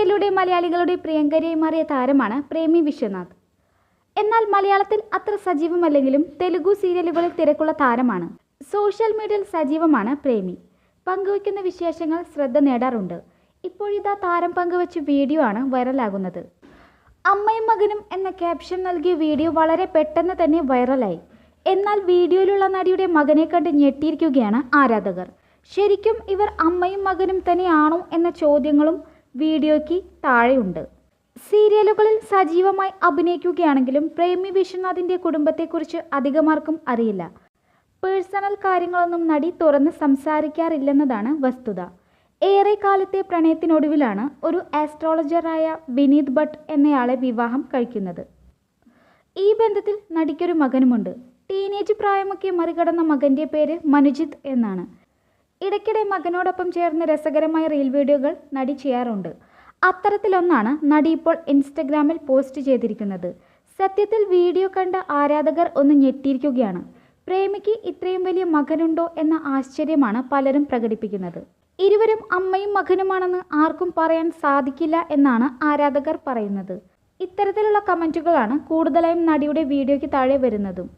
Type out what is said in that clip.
സീരിയലിലൂടെ മലയാളികളുടെ പ്രിയങ്കരിയായി മാറിയ താരമാണ് പ്രേമി വിശ്വനാഥ്. എന്നാൽ മലയാളത്തിൽ അത്ര സജീവമല്ലെങ്കിലും തെലുഗു സീരിയലുകളിൽ തിരക്കുള്ള താരമാണ്. സോഷ്യൽ മീഡിയയിൽ സജീവമാണ് പ്രേമി. പങ്കുവയ്ക്കുന്ന വിശേഷങ്ങൾ ശ്രദ്ധ നേടാറുണ്ട്. ഇപ്പോഴിതാ താരം പങ്കുവച്ച വീഡിയോ ആണ് വൈറലാകുന്നത്. അമ്മയും മകനും എന്ന ക്യാപ്ഷൻ നൽകിയ വീഡിയോ വളരെ പെട്ടെന്ന് തന്നെ വൈറലായി. എന്നാൽ വീഡിയോയിലുള്ള നടിയുടെ മകനെ കണ്ട് ഞെട്ടിയിരിക്കുകയാണ് ആരാധകർ. ശരിക്കും ഇവർ അമ്മയും മകനും തന്നെയാണോ എന്ന ചോദ്യങ്ങളും വീഡിയോയ്ക്ക് താഴെയുണ്ട്. സീരിയലുകളിൽ സജീവമായി അഭിനയിക്കുകയാണെങ്കിലും പ്രേമി വിശ്വനാഥിന്റെ കുടുംബത്തെക്കുറിച്ച് അധികമാർക്കും അറിയില്ല. പേഴ്സണൽ കാര്യങ്ങളൊന്നും നടി തുറന്ന് സംസാരിക്കാറില്ലെന്നതാണ് വസ്തുത. ഏറെ കാലത്തെ പ്രണയത്തിനൊടുവിലാണ് ഒരു ആസ്ട്രോളജറായ വിനീത് ഭട്ട് എന്നയാളെ വിവാഹം കഴിക്കുന്നത്. ഈ ബന്ധത്തിൽ നടിക്കൊരു മകനുമുണ്ട്. ടീനേജ് പ്രായമൊക്കെ മറികടന്ന മകന്റെ പേര് മനുജിത്ത് എന്നാണ്. ഇടയ്ക്കിടെ മകനോടൊപ്പം ചേർന്ന് രസകരമായ റീൽ വീഡിയോകൾ നടി ചെയ്യാറുണ്ട്. അത്തരത്തിലൊന്നാണ് നടി ഇപ്പോൾ ഇൻസ്റ്റഗ്രാമിൽ പോസ്റ്റ് ചെയ്തിരിക്കുന്നത്. സത്യത്തിൽ വീഡിയോ കണ്ട ആരാധകർ ഒന്ന് ഞെട്ടിയിരിക്കുകയാണ്. പ്രേമിക്ക് ഇത്രയും വലിയ മകനുണ്ടോ എന്ന ആശ്ചര്യമാണ് പലരും പ്രകടിപ്പിക്കുന്നത്. ഇരുവരും അമ്മയും മകനുമാണെന്ന് ആർക്കും പറയാൻ സാധിക്കില്ല എന്നാണ് ആരാധകർ പറയുന്നത്. ഇത്തരത്തിലുള്ള കമന്റുകളാണ് കൂടുതലായും നടിയുടെ വീഡിയോയ്ക്ക് താഴെ വരുന്നതും.